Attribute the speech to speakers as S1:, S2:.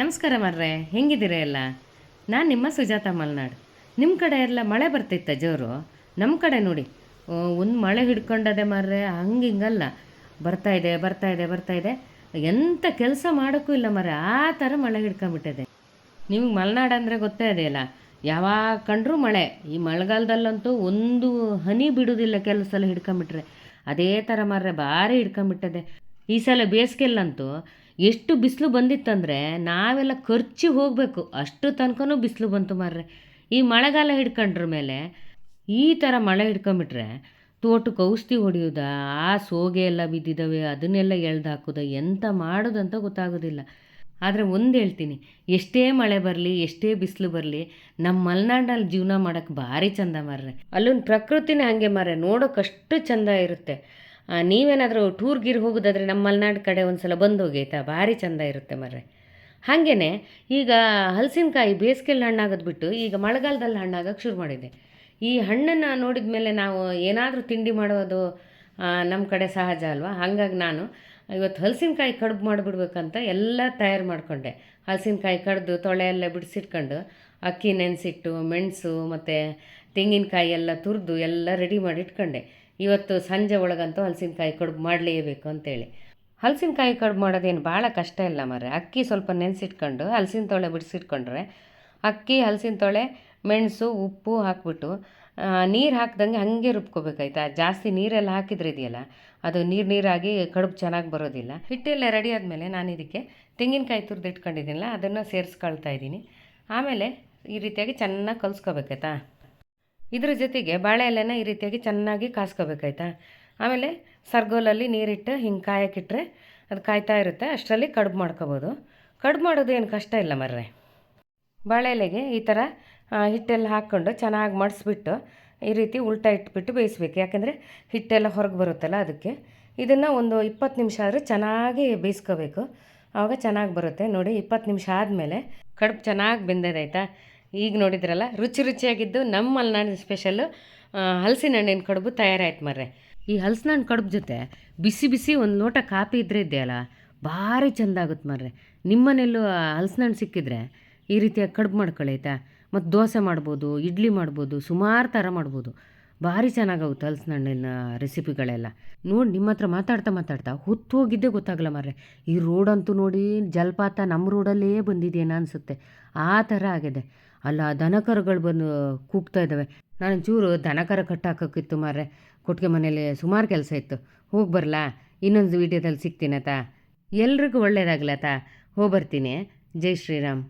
S1: ನಮಸ್ಕಾರ ಮಾರ್ರೆ, ಹೆಂಗಿದ್ದೀರ ಎಲ್ಲ? ನಾನು ನಿಮ್ಮ ಸುಜಾತ ಮಲ್ನಾಡ್. ನಿಮ್ಮ ಕಡೆ ಎಲ್ಲ ಮಳೆ ಬರ್ತಿತ್ತ ಜೋರು? ನಮ್ಮ ಕಡೆ ನೋಡಿ. ಒಂದು ಮಳೆ ಹಿಡ್ಕೊಂಡದೆ ಮಾರ್ರೆ ಹಂಗೆ ಹಿಂಗಲ್ಲ ಬರ್ತಾ ಇದೆ ಬರ್ತಾ ಇದೆ ಬರ್ತಾ ಇದೆ. ಎಂಥ ಕೆಲಸ ಮಾಡೋಕ್ಕೂ ಇಲ್ಲ ಮಾರ್ರೆ, ಆ ಥರ ಮಳೆ ಹಿಡ್ಕೊಂಬಿಟ್ಟಿದೆ. ನಿಮ್ಗೆ ಮಲೆನಾಡು ಅಂದರೆ ಗೊತ್ತೇ ಇದೆಯಲ್ಲ ಯಾವಾಗ ಕಂಡ್ರೂ ಮಳೆ. ಈ ಮಳೆಗಾಲದಲ್ಲಂತೂ ಒಂದು ಹನಿ ಬಿಡೋದಿಲ್ಲ ಕೆಲವು ಸಲ ಹಿಡ್ಕೊಂಬಿಟ್ರೆ. ಅದೇ ಥರ ಮಾರ್ರೆ, ಭಾರಿ ಹಿಡ್ಕೊಂಬಿಟ್ಟದೆ. ಈ ಸಲ ಬೇಸಿಗೆಲ್ಲಂತೂ ಎಷ್ಟು ಬಿಸಿಲು ಬಂದಿತ್ತಂದರೆ ನಾವೆಲ್ಲ ಖರ್ಚಿ ಹೋಗಬೇಕು. ಅಷ್ಟು ತನಕನೂ ಬಿಸಿಲು ಬಂತು ಮಾರ್ರೆ. ಈ ಮಳೆಗಾಲ ಹಿಡ್ಕೊಂಡ್ರ ಮೇಲೆ ಈ ಥರ ಮಳೆ ಹಿಡ್ಕೊಂಬಿಟ್ರೆ ತೋಟಕ್ಕೆ ಔಷಧಿ ಹೊಡೆಯೋದ, ಆ ಸೋಗೆ ಎಲ್ಲ ಬಿದ್ದಿದ್ದಾವೆ, ಅದನ್ನೆಲ್ಲ ಎಳ್ದು ಹಾಕೋದ ಎಂಥ ಮಾಡೋದಂತ ಗೊತ್ತಾಗೋದಿಲ್ಲ. ಆದರೆ ಒಂದು ಹೇಳ್ತೀನಿ, ಎಷ್ಟೇ ಮಳೆ ಬರಲಿ, ಎಷ್ಟೇ ಬಿಸಿಲು ಬರಲಿ ನಮ್ಮ ಮಲೆನಾಡಲ್ಲಿ ಜೀವನ ಮಾಡೋಕ್ಕೆ ಭಾರಿ ಚಂದ ಮಾರ್ರೆ. ಅಲ್ಲೊಂದು ಪ್ರಕೃತಿನೇ ಹಾಗೆ ಮಾರ್ರೆ ನೋಡೋಕ್ಕಷ್ಟು ಚಂದ ಇರುತ್ತೆ. ನೀವೇನಾದರೂ ಟೂರ್ ಗೀರ್ ಹೋಗೋದಾದರೆ ನಮ್ಮ ಮಲೆನಾಡು ಕಡೆ ಒಂದು ಸಲ ಬಂದು ಹೋಗಿ ಭಾರಿ ಚಂದ ಇರುತ್ತೆ ಮರ್ರೆ. ಹಾಗೇ ಈಗ ಹಲಸಿನಕಾಯಿ ಬೇಸಿಗೆಯಲ್ಲಿ ಹಣ್ಣಾಗೋದು ಬಿಟ್ಟು ಈಗ ಮಳೆಗಾಲದಲ್ಲಿ ಹಣ್ಣಾಗಕ್ಕೆ ಶುರು ಮಾಡಿದೆ. ಈ ಹಣ್ಣನ್ನು ನೋಡಿದ ಮೇಲೆ ನಾವು ಏನಾದರೂ ತಿಂಡಿ ಮಾಡೋದು ನಮ್ಮ ಕಡೆ ಸಹಜ ಅಲ್ವಾ? ಹಾಗಾಗಿ ನಾನು ಇವತ್ತು ಹಲಸಿನಕಾಯಿ ಕಡುಬು ಮಾಡಿಬಿಡ್ಬೇಕಂತ ಎಲ್ಲ ತಯಾರು ಮಾಡಿಕೊಂಡೆ. ಹಲಸಿನಕಾಯಿ ಕಡ್ದು ತೊಳೆ ಎಲ್ಲ ಬಿಡಿಸಿಟ್ಕೊಂಡು, ಅಕ್ಕಿ ನೆನೆಸಿಟ್ಟು, ಮೆಣಸು ಮತ್ತು ತೆಂಗಿನಕಾಯಿ ಎಲ್ಲ ತುರಿದು ಎಲ್ಲ ರೆಡಿ ಮಾಡಿ ಇಟ್ಕೊಂಡೆ ಇವತ್ತು ಸಂಜೆ ಒಳಗಂತೂ ಹಲಸಿನಕಾಯಿ ಕಡುಬು ಮಾಡಲೇಬೇಕು ಅಂತೇಳಿ. ಹಲಸಿನಕಾಯಿ ಕಡುಬು ಮಾಡೋದೇನು ಭಾಳ ಕಷ್ಟ ಇಲ್ಲ ಮರೆ ಅಕ್ಕಿ ಸ್ವಲ್ಪ ನೆನೆಸಿಟ್ಕೊಂಡು, ಹಲಸಿನ ತೊಳೆ ಬಿಡಿಸಿಟ್ಕೊಂಡ್ರೆ ಅಕ್ಕಿ, ಹಲಸಿನ ತೊಳೆ, ಮೆಣಸು, ಉಪ್ಪು ಹಾಕ್ಬಿಟ್ಟು ನೀರು ಹಾಕ್ದಂಗೆ ಹಾಗೆ ರುಬ್ಕೋಬೇಕಾಯ್ತಾ? ಜಾಸ್ತಿ ನೀರೆಲ್ಲ ಹಾಕಿದ್ರೆ ಇದೆಯಲ್ಲ, ಅದು ನೀರು ನೀರಾಗಿ ಕಡುಬು ಚೆನ್ನಾಗಿ ಬರೋದಿಲ್ಲ. ಹಿಟ್ಟೆಲ್ಲ ರೆಡಿ ಆದಮೇಲೆ ನಾನು ಇದಕ್ಕೆ ತೆಂಗಿನಕಾಯಿ ತುರಿದು ಇಟ್ಕೊಂಡಿದ್ದೀನಲ್ಲ ಅದನ್ನು ಸೇರಿಸ್ಕೊಳ್ತಾ ಇದ್ದೀನಿ. ಆಮೇಲೆ ಈ ರೀತಿಯಾಗಿ ಚೆನ್ನಾಗಿ ಕಲಿಸ್ಕೋಬೇಕಾಯ್ತಾ? ಇದ್ರ ಜೊತೆಗೆ ಬಾಳೆ ಎಲೆನ ಈ ರೀತಿಯಾಗಿ ಚೆನ್ನಾಗಿ ಕಾಸ್ಕೋಬೇಕಾಯ್ತಾ? ಆಮೇಲೆ ಸರ್ಗೋಲಲ್ಲಿ ನೀರಿಟ್ಟು ಹಿಂಗೆ ಕಾಯಕ್ಕಿಟ್ರೆ ಅದು ಕಾಯ್ತಾ ಇರುತ್ತೆ. ಅಷ್ಟರಲ್ಲಿ ಕಡುಬು ಮಾಡ್ಕೋಬೋದು. ಕಡುಬು ಮಾಡೋದು ಏನು ಕಷ್ಟ ಇಲ್ಲ ಮರ್ರೆ. ಬಾಳೆ ಎಲೆಗೆ ಈ ಥರ ಹಿಟ್ಟೆಲ್ಲ ಹಾಕ್ಕೊಂಡು ಚೆನ್ನಾಗಿ ಮಡಿಸ್ಬಿಟ್ಟು ಈ ರೀತಿ ಉಲ್ಟಾ ಇಟ್ಬಿಟ್ಟು ಬೇಯಿಸ್ಬೇಕು. ಯಾಕೆಂದರೆ ಹಿಟ್ಟೆಲ್ಲ ಹೊರಗೆ ಬರುತ್ತಲ್ಲ ಅದಕ್ಕೆ. ಇದನ್ನು ಒಂದು ಇಪ್ಪತ್ತು ನಿಮಿಷ ಆದರೂ ಚೆನ್ನಾಗಿ ಬೇಯಿಸ್ಕೋಬೇಕು. ಆವಾಗ ಚೆನ್ನಾಗಿ ಬರುತ್ತೆ. ನೋಡಿ, ಇಪ್ಪತ್ತು ನಿಮಿಷ ಆದಮೇಲೆ ಕಡುಬು ಚೆನ್ನಾಗಿ ಬೆಂದದಾಯ್ತಾ? ಈಗ ನೋಡಿದ್ರಲ್ಲ, ರುಚಿ ರುಚಿಯಾಗಿದ್ದು ನಮ್ಮ ಮಲೆನಾಡಿನ ಸ್ಪೆಷಲ್ಲು ಹಲಸಿನ ಹಣ್ಣಿನ ಕಡುಬು ತಯಾರಾಯ್ತು ಮರ್ರೆ. ಈ ಹಲಸಿನ ಹಣ್ಣು ಕಡುಬು ಜೊತೆ ಬಿಸಿ ಬಿಸಿ ಒಂದು ಲೋಟ ಕಾಫಿ ಇದ್ರೆ ಇದೆಯಲ್ಲ, ಭಾರಿ ಚೆಂದ ಆಗುತ್ತೆ ಮರ್ರೆ. ನಿಮ್ಮನೆಯಲ್ಲೂ ಹಲಸಿನ ಹಣ್ಣು ಸಿಕ್ಕಿದ್ರೆ ಈ ರೀತಿಯಾಗಿ ಕಡುಬು ಮಾಡ್ಕೊಳ್ಳಿ ಆಯಿತಾ? ಮತ್ತು ದೋಸೆ ಮಾಡ್ಬೋದು, ಇಡ್ಲಿ ಮಾಡ್ಬೋದು, ಸುಮಾರು ಥರ ಮಾಡ್ಬೋದು. ಭಾರಿ ಚೆನ್ನಾಗಾಗುತ್ತೆ ಹಲಸಿನ ಹಣ್ಣಿನ ರೆಸಿಪಿಗಳೆಲ್ಲ. ನೋಡಿ ನಿಮ್ಮ ಹತ್ರ ಮಾತಾಡ್ತಾ ಮಾತಾಡ್ತಾ ಹೊತ್ತು ಹೋಗಿದ್ದೇ ಗೊತ್ತಾಗಲ್ಲ ಮಾರ್ರೆ. ಈ ರೋಡಂತೂ ನೋಡಿ ಜಲಪಾತ ನಮ್ಮ ರೋಡಲ್ಲೇ ಬಂದಿದೆಯೇನೋ ಅನಿಸುತ್ತೆ. ಆ ಥರ ಆಗಿದೆ. ಅಲ್ಲ ದನಕರುಗಳು ಬಂದು ಕೂಗ್ತಾ ಇದ್ದಾವೆ ನಾನು ಚೂರು ದನಕರ ಕಟ್ಟಾಕೋಕ್ಕಿತ್ತು ಮಾರ್ರೆ. ಕೊಟ್ಟಿಗೆ ಮನೇಲಿ ಸುಮಾರು ಕೆಲಸ ಇತ್ತು. ಹೋಗಿ ಬರಲಾ? ಇನ್ನೊಂದು ವೀಡಿಯೋದಲ್ಲಿ ಸಿಗ್ತೀನತಾ? ಎಲ್ರಿಗೂ ಒಳ್ಳೇದಾಗ್ಲತಾ? ಹೋಗಿ ಬರ್ತೀನಿ. ಜೈ ಶ್ರೀರಾಮ್.